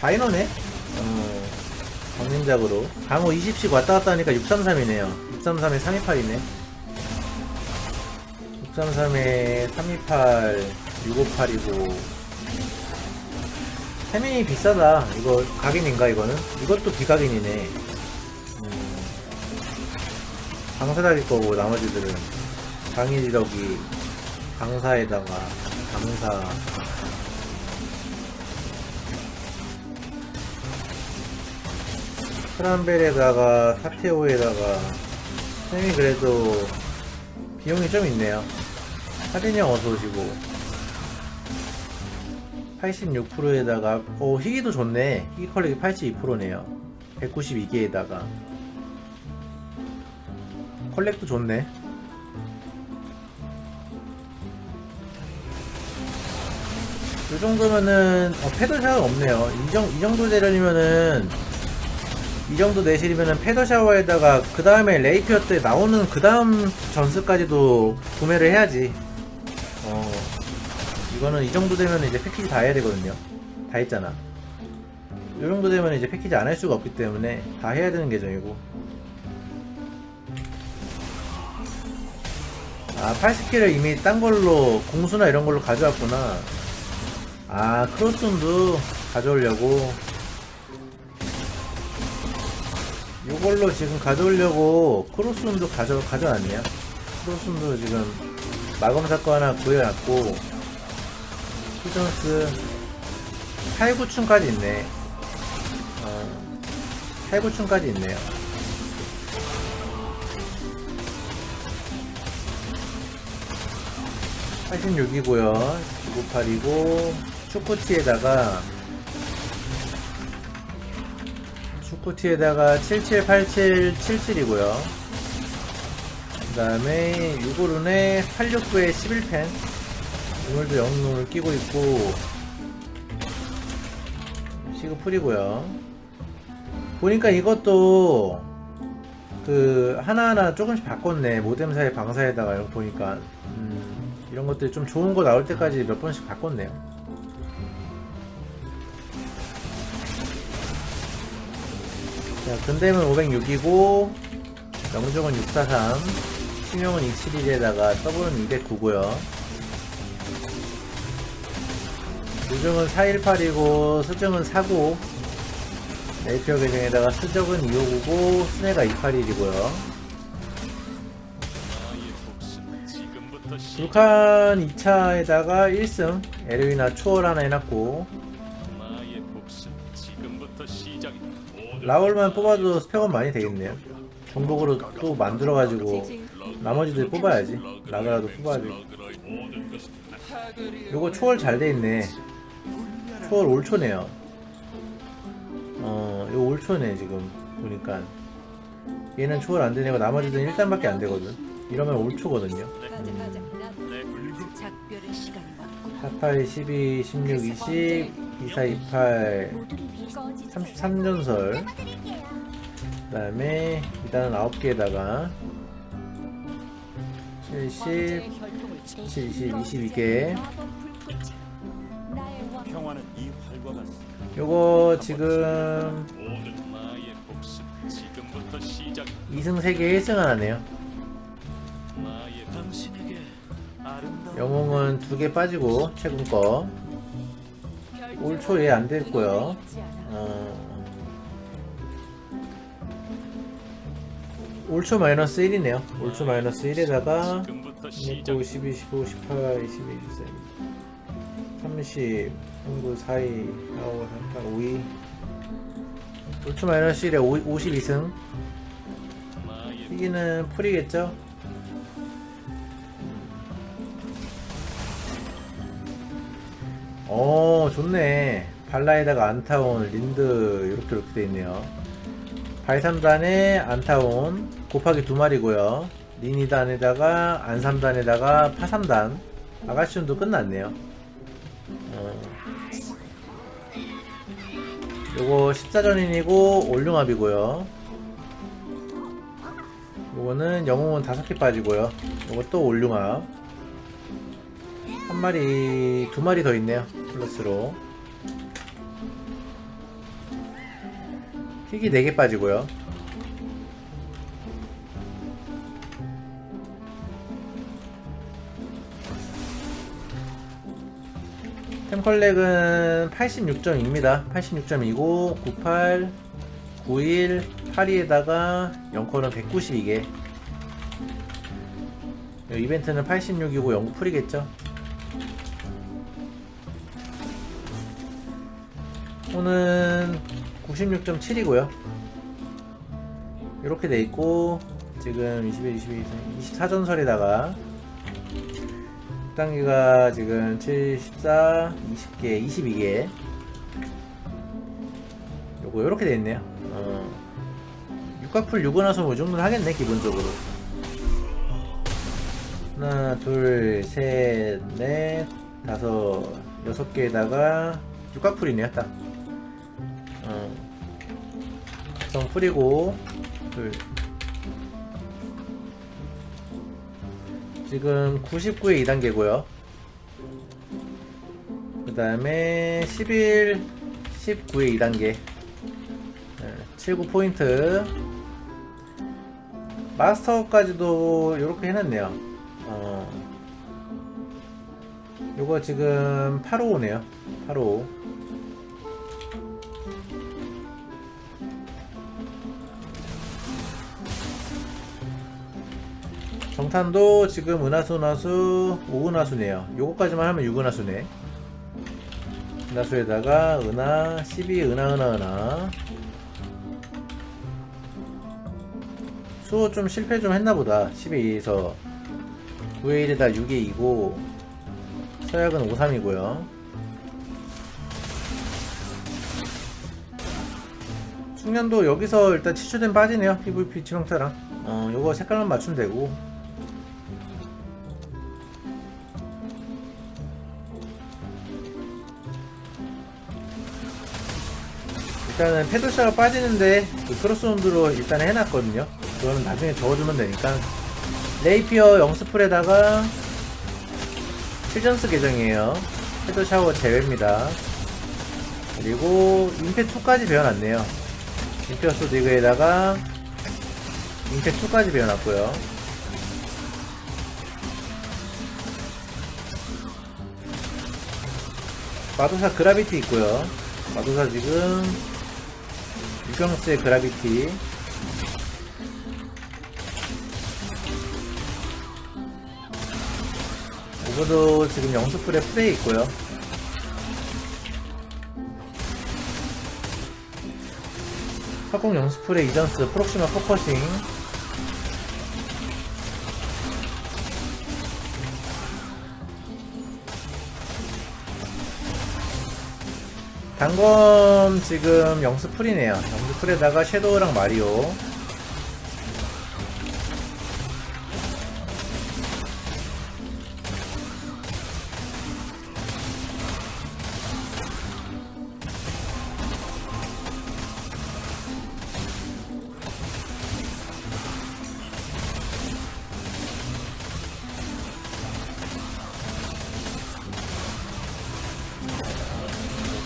다이너네? 어, 정림작으로. 강호 20씩 왔다 갔다 하니까 633이네요. 633에 328이네. 633에 328, 658이고. 세민이 비싸다. 이거 각인인가 이거는? 이것도 비각인이네. 음, 강사다일 거고 나머지들은 강일이력이 강사에다가 강사 크란벨에다가 사테오에다가 쌤이 그래도 비용이 좀 있네요. 사진형 어서 오시고. 86%에다가 오 희귀도 좋네. 희귀 컬렉이 82%네요. 192개에다가. 컬렉도 좋네. 이 정도면은 어, 패드 샤워 없네요. 이, 정, 이 정도 되려면은 이 정도 내실이면은 패더 샤워에다가 그 다음에 레이피어 때 나오는 그 다음 전스까지도 구매를 해야지. 어 이거는 이 정도 되면 이제 패키지 다 해야 되거든요. 다 했잖아. 이 정도 되면 이제 패키지 안 할 수가 없기 때문에 다 해야 되는 계정이고. 아 8스킬을 이미 딴 걸로 공수나 이런 걸로 가져왔구나. 아 크로스도 가져오려고. 이걸로 지금 가져오려고 크로스룸도 가져, 가져왔네요. 크로스룸도 지금 마검 사건 하나 구해놨고, 휴전스 8, 9층까지 있네. 어, 8, 9층까지 있네요. (86이고요) 998이고 축구티에다가 축구티에다가 778777이고요. 그 다음에 유고룬에 869에 11펜 오늘도 영웅을 끼고 있고 시그풀이고요. 보니까 이것도 그 하나하나 조금씩 바꿨네 모뎀사의 방사에다가 이런 거 보니까 음, 이런 것들 좀 좋은 거 나올 때까지 몇 번씩 바꿨네요. 자, 근대는 506이고, 명종은 643, 신용은 271에다가 더블은 209고요. 요정은 418이고, 수정은 49, 네이피어 계정에다가 수적은 259고, 스네가 281이고요. 불칸 2차에다가 1승, 에르위나 초월 하나 해놨고, 라울만 뽑아도 스펙은 많이 되겠네요. 정복으로 또 만들어가지고 나머지들 뽑아야지. 라그라도 뽑아야지. 요거 초월 잘 돼있네. 초월 올초네요. 어, 요 올초네 지금 보니까. 얘는 초월 안 되네고 나머지들은 1단밖에 안 되거든. 이러면 올초거든요. 음, 내 붉은 작별의 시간이 왔구나. 48, 12, 16, 20, 24, 28, 33전설. 그 다음에 이단은 9개에다가 70, 70, 22개 평화는 이 활과 같습니다. 요거 지금 나의 복수 지금부터 시작이다. 2승 3개 1승 하나네요 나의 당신에게 아름다운 영웅은 2개 빠지고 최근 거 올초 얘안 됐고요. 어... 올초 마이너스 1이네요. 올초 마이너스 1에다가 지금부터 16, 시작. 12, 15, 18, 22, 23, 30, 39, 42, 45, 38, 52 올초 마이너스 1에 52승. 나의 이기는 풀이겠죠? 어 좋네 발라에다가 안타온 린드 이렇게 이렇게 돼 있네요 발삼단에 안타온 곱하기 두 마리고요 리니단에다가 안삼단에다가 파삼단 아가씨온도 끝났네요 어. 요거 14전인이고 올융합이고요 요거는 영웅은 다섯 개 빠지고요. 요거 또 올융합. 한 마리, 두 마리 더 있네요. 플러스로. 킥이 4개 빠지고요. 템컬렉은 86점입니다. 86점이고 98, 91, 82에다가 0코는 192개. 이벤트는 86이고 영구 풀이겠죠. 오는 96.7이고요. 이렇게 돼 있고 지금 21, 22, 24전설에다가 단계가 지금 74, 20개, 22개. 요거 이렇게 돼 있네요. 어. 육각풀 6은 나서 뭐이 정도는 하겠네 기본적으로. 하나, 둘, 셋, 넷, 다섯, 여섯 개에다가 육각풀이네요 딱. 어. 정 풀이고 둘. 지금 99에 2단계고요. 그 다음에 11, 19에 2단계. 79포인트. 마스터까지도 이렇게 해놨네요. 어. 요거 지금 855네요. 855. 정탄도 지금 은하수 은하수 5은하수네요. 요거까지만 하면 6은하수네. 은하수에다가 은하 12 은하 은하 은하. 수호 좀 실패 좀 했나보다. 10에 2에서. 9에 1에다 6에 2고 서약은 5, 3이고요. 숙련도 여기서 일단 치추된 빠지네요. PVP 치명타랑. 어 요거 색깔만 맞추면 되고 일단은 패드샤가 빠지는데 그 크로스온드로 일단 해놨거든요. 그거는 나중에 적어주면 되니까. 레이피어 영스풀에다가 7전스 계정이에요. 패드 샤워 제외입니다. 그리고 임페2까지 배워놨네요. 임페어스 디그에다가 임페2까지 배워놨고요. 마도사 그라비티 있고요. 마도사 지금 유경스의 그라비티. 오버도 지금 영수풀에 프레이 있고요. 석공 영수풀에 이전스 프록시마 포커싱 단검 지금 영수풀이네요. 영수풀에다가 섀도우랑 마리오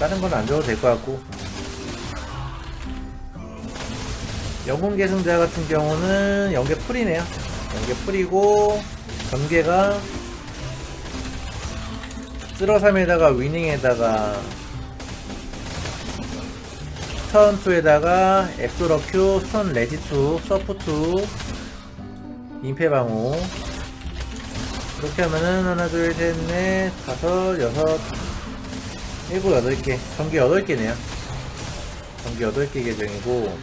다른 건 안 줘도 될 것 같고. 영웅 계승자 같은 경우는 연계 풀이네요. 연계 풀이고 전개가 쓸어3에다가 위닝에다가 스턴2에다가 앱소러큐, 스턴 레지2, 서프2 임페방호 이렇게 하면은 하나 둘셋넷 다섯 여섯 일곱 여덟 개. 전기 여덟 개네요. 전기 여덟 개 계정이고.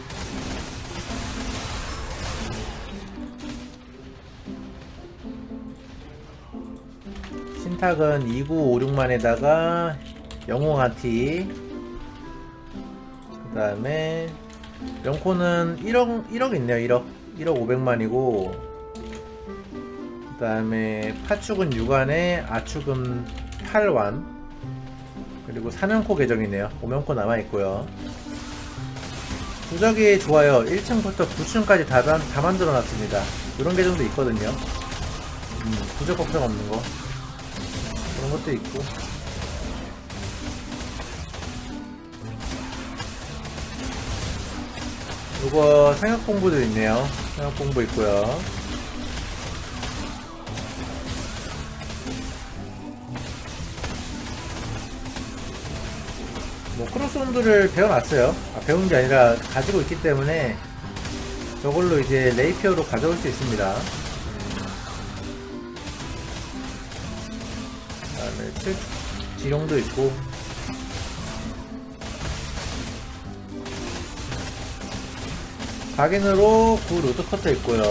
신탁은 2956만에다가 영웅 아티. 그 다음에 영코는 1억 1억 있네요 1억. 1억 500만이고. 그 다음에 파축은 6안에 아축은 8완 그리고 3명코 계정이네요. 5명코 남아있고요. 부적이 좋아요. 1층부터 9층까지 다, 만- 다 만들어 놨습니다. 이런 계정도 있거든요. 음, 부적 걱정 없는 거. 그런 것도 있고. 요거 생각 공부도 있네요. 생각 공부 있고요. 크로스온드를 배워놨어요. 아, 배운 게 아니라 가지고 있기 때문에 저걸로 이제 레이피어로 가져올 수 있습니다. 그 다음에 칠 지룡도 있고 각인으로 구 로드 커터 있고요.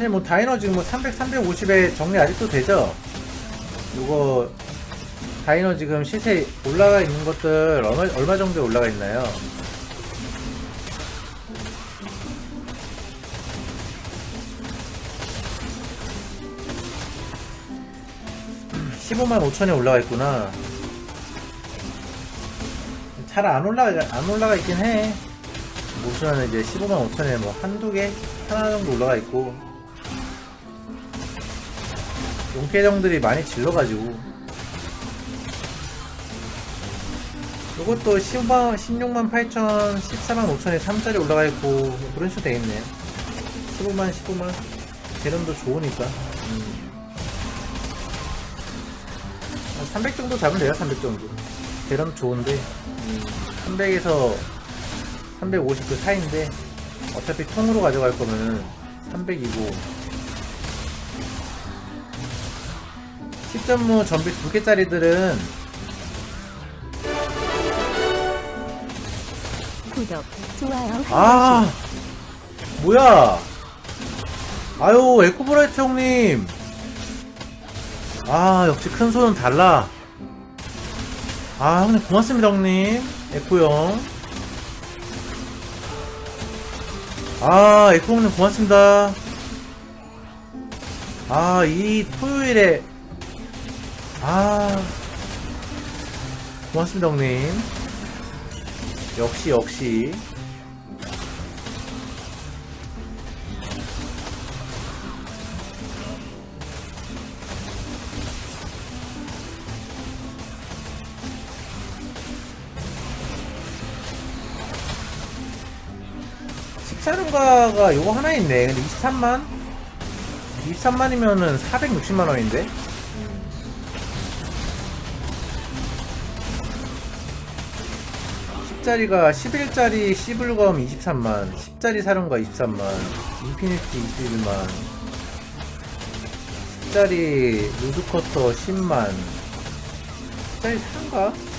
사실 뭐 다이너 지금 뭐 300, 350에 정리 아직도 되죠? 요거 다이너 지금 시세 올라가 있는 것들 얼마, 얼마 정도에 올라가 있나요? 음, 15만 5천에 올라가 있구나. 잘 안 올라가, 안 올라가 있긴 해. 보시면 이제 15만 5천에 뭐 한두 개? 하나 정도 올라가 있고. 용계정들이 많이 질러가지고. 요것도 10만, 16만 8천, 14만 5천에 3짜리 올라가 있고, 뭐 그런 식으로 되겠네요. 15만, 15만. 재련도 좋으니까. 음. 한300 정도 잡으면 돼요, 300 정도. 재련 좋은데, 음, 300에서 350 그 사이인데, 어차피 통으로 가져갈 거면은 300이고, 10.5 전비 두 개짜리들은 구독, 좋아요. 아 뭐야? 아유 에코브라이트 형님. 아 역시 큰 손은 달라. 아 형님 고맙습니다 형님. 에코 형 아 에코 형님 고맙습니다. 아 이 토요일에 아 고맙습니다 형님 역시 역시 식사lun가가 요거 하나 있네 근데 23만? 23만이면은 460만원인데? 10짜리가 11짜리 시블검 23만 10짜리 사령가 23만 인피니티 21만 10짜리 루드커터 10만 10짜리 사는가?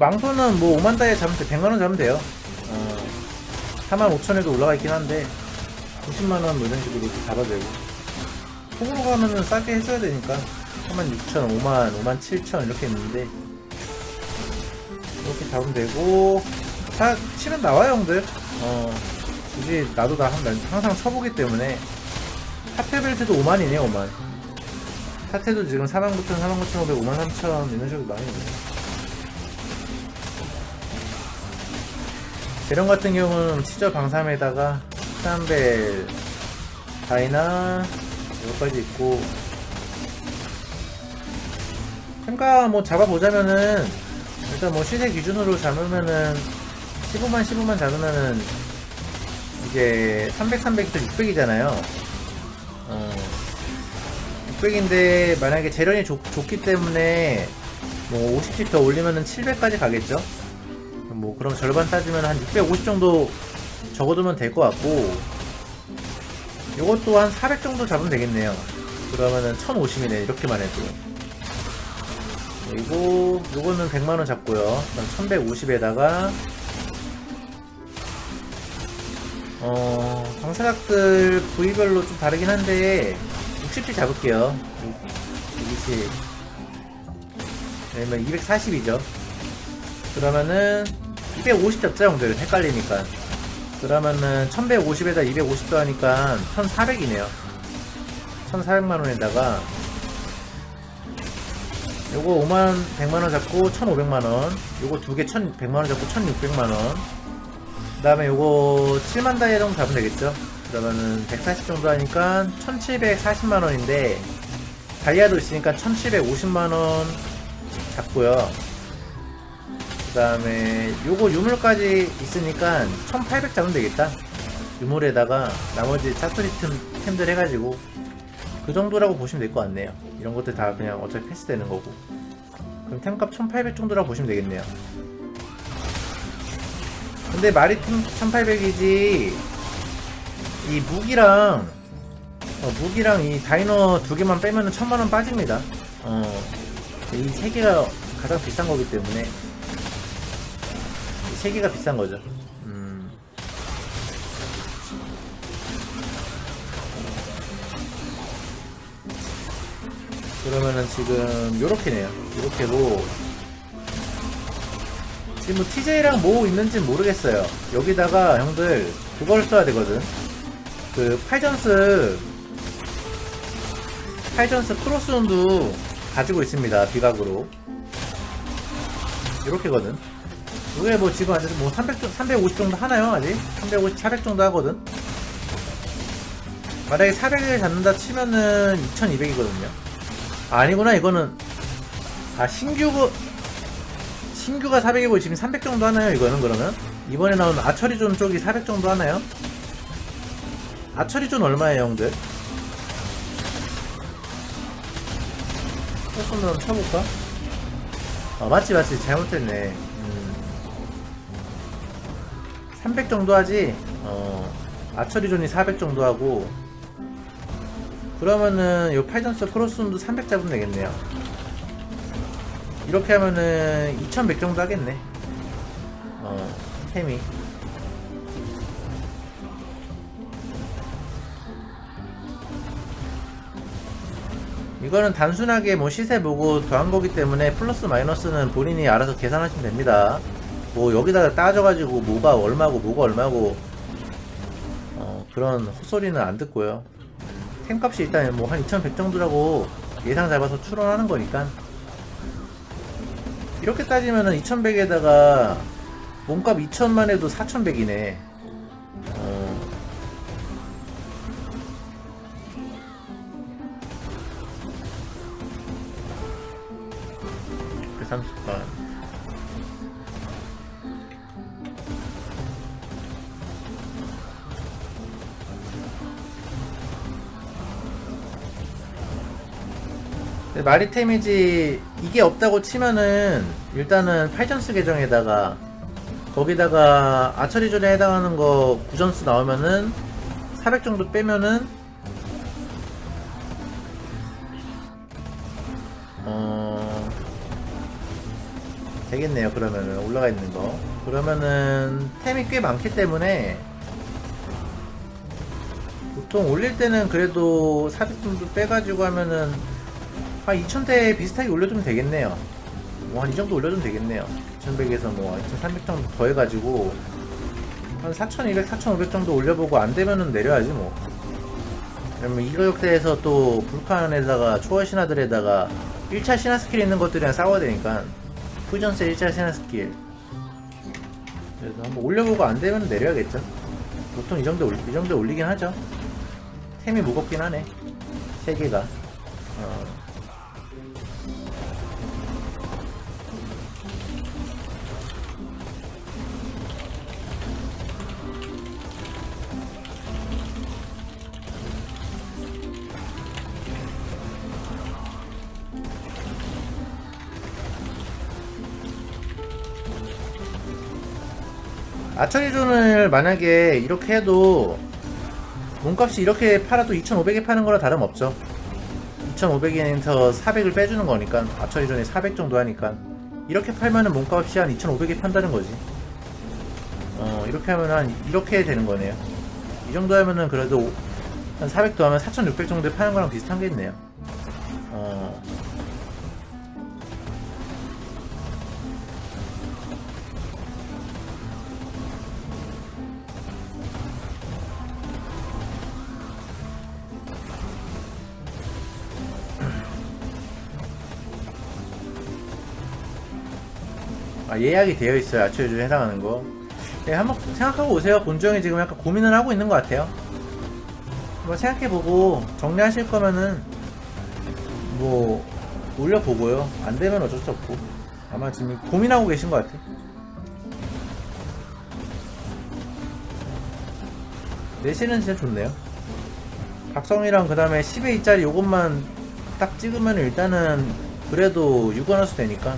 망토는 뭐 5만 다이에 잡으면 돼. 100만원 잡으면 돼요. 어, 4만 5천에도 올라가 있긴 한데, 90만원 뭐 이런 식으로 잡아도 되고. 통으로 가면은 싸게 해줘야 되니까. 4만 6천, 5만, 5만 7천 이렇게 있는데, 이렇게 잡으면 되고, 다 치면 나와요, 형들. 어, 굳이 나도 다 한- 항상 쳐보기 때문에, 하트벨트도 5만이네요, 5만. 하트도 지금 49,000, 49,500, 53,000 이런 식으로 많이 있네. 재령 같은 경우는 치저 방삼에다가 스탄벨 다이나 여기까지 있고. 평가 뭐 잡아보자면은 일단 뭐 시세 기준으로 잡으면은 15만 15만 잡으면은 이제 300 300에서 600이잖아요. 어. 600인데 만약에 재련이 좋, 좋기 때문에 뭐 50씩 더 올리면은 700까지 가겠죠 뭐 그럼 절반 따지면 한 650 정도 적어두면 될 것 같고 요것도 한 400 정도 잡으면 되겠네요. 그러면은 1050이네 이렇게만 해도. 그리고 요거는 100만원 잡고요. 그럼 1150에다가 어 방사각들 부위별로 좀 다르긴 한데 60씩 잡을게요. 60 아니면 240이죠. 그러면은 250 잡자 형들 헷갈리니까. 그러면은 1150에다 250도 하니까 1400이네요. 1400만원에다가 요거 5만 100만원 잡고 1500만원 요거 두 개 1100만원 잡고 1600만원. 그 다음에 요거 7만 다이아 정도 잡으면 되겠죠? 그러면은 140 정도 하니까 1740만원인데 다이아도 있으니까 1750만원 잡고요 그 다음에 요거 유물까지 있으니까 1800 잡으면 되겠다. 유물에다가 나머지 짜투리 템, 템들 해가지고 그 정도라고 보시면 될 것 같네요. 이런 것들 다 그냥 어차피 패스 되는 거고. 그럼 템값 1800 정도라고 보시면 되겠네요. 근데 마리팀 1800이지 이 무기랑 어, 무기랑 이 다이너 두 개만 빼면은 천만원 빠집니다. 어, 이 세 개가 가장 비싼 거기 때문에. 이 세 개가 비싼 거죠. 음. 그러면은 지금 요렇게네요. 요렇게고. 지금 뭐 TJ랑 뭐 있는지 모르겠어요. 여기다가 형들 그걸 써야 되거든. 그 파이전스 파이전스 크로스온도 가지고 있습니다. 비각으로. 이렇게거든 이게 뭐 지금 아직 뭐 300, 350 정도 하나요 아직? 350, 400 정도 하거든 만약에 400을 잡는다 치면은 2200이거든요 아, 아니구나 이거는 아 신규 신규가 400이고 지금 300 정도 하나요 이거는 그러면 이번에 나온 아처리존 쪽이 400 정도 하나요? 아처리존 얼마예요 형들? 조금 더 쳐볼까? 아 맞지 맞지 잘못했네 음. 300 정도 하지? 어 아처리존이 400 정도 하고. 그러면은 요 파이전스 크로스홈도 300 잡으면 되겠네요. 이렇게 하면은 2100 정도 하겠네. 어 템이 이거는 단순하게 뭐 시세 보고 더한 거기 때문에 플러스 마이너스는 본인이 알아서 계산하시면 됩니다. 뭐 여기다가 따져가지고 뭐가 얼마고 뭐가 얼마고 어, 그런 헛소리는 안 듣고요. 템값이 일단 뭐 한 2100 정도라고 예상 잡아서 추론하는 거니까 이렇게 따지면은 2100에다가 몸값 2000만 해도 4100이네. 마리 테미지 이게 없다고 치면은 일단은 팔전스 계정에다가 거기다가 아처리존에 해당하는 거 구전스 나오면은 400 정도 빼면은 어 되겠네요 그러면은. 올라가 있는 거. 그러면은 템이 꽤 많기 때문에 보통 올릴 때는 그래도 400 정도 빼가지고 하면은 한 2000대 비슷하게 올려주면 되겠네요. 뭐 한 이 정도 올려주면 되겠네요. 2100에서 뭐 2300 정도 더 해가지고 한 4200, 4500 정도 올려보고 안 되면은 내려야지 뭐. 그러면 이 가격대에서 또 불칸에다가 초월 신화들에다가 1차 신화 스킬 있는 것들이랑 싸워야 되니까 푸전스 1차 신화 스킬. 그래서 한번 올려보고 안 되면 내려야겠죠. 보통 이 정도, 올- 이 정도 올리긴 하죠. 템이 무겁긴 하네. 3개가. 어. 아처리존을 만약에 이렇게 해도 몸값이 이렇게 팔아도 2,500에 파는 거랑 다름없죠. 2,500엔에서 400을 빼주는 거니까 아처리존이 400 정도 하니까. 이렇게 팔면은 몸값이 한 2,500에 판다는 거지. 어 이렇게 하면 한 이렇게 되는 거네요. 이 정도 하면은 그래도 한 400 더하면 4,600 정도에 파는 거랑 비슷하겠네요 예약이 되어 있어요. 아초유주에 해당하는 거. 네, 한번 생각하고 오세요. 본주형이 지금 약간 고민을 하고 있는 것 같아요. 한번 생각해보고 정리하실 거면은 뭐 올려보고요. 안 되면 어쩔 수 없고. 아마 지금 고민하고 계신 것 같아요 내실은 진짜 좋네요. 각성이랑 그 다음에 10회 2짜리 요것만 딱 찍으면 일단은 그래도 6원어스 되니까